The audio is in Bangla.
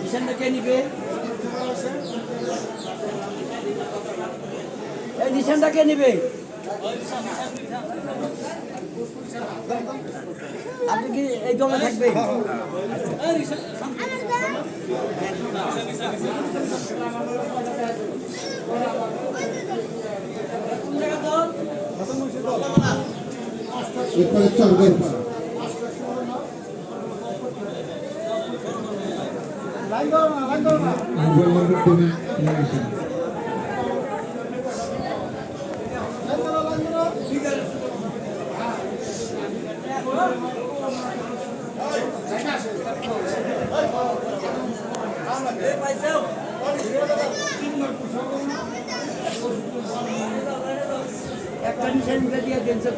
নিশানটা কে নিবে? এই নিশানটা কে নিবে? আপনি কি এই দলে থাকবেন? এরপরে চলবেন আঞ্জুমানের টিমে নিয়ে कंडिशन त्यांचं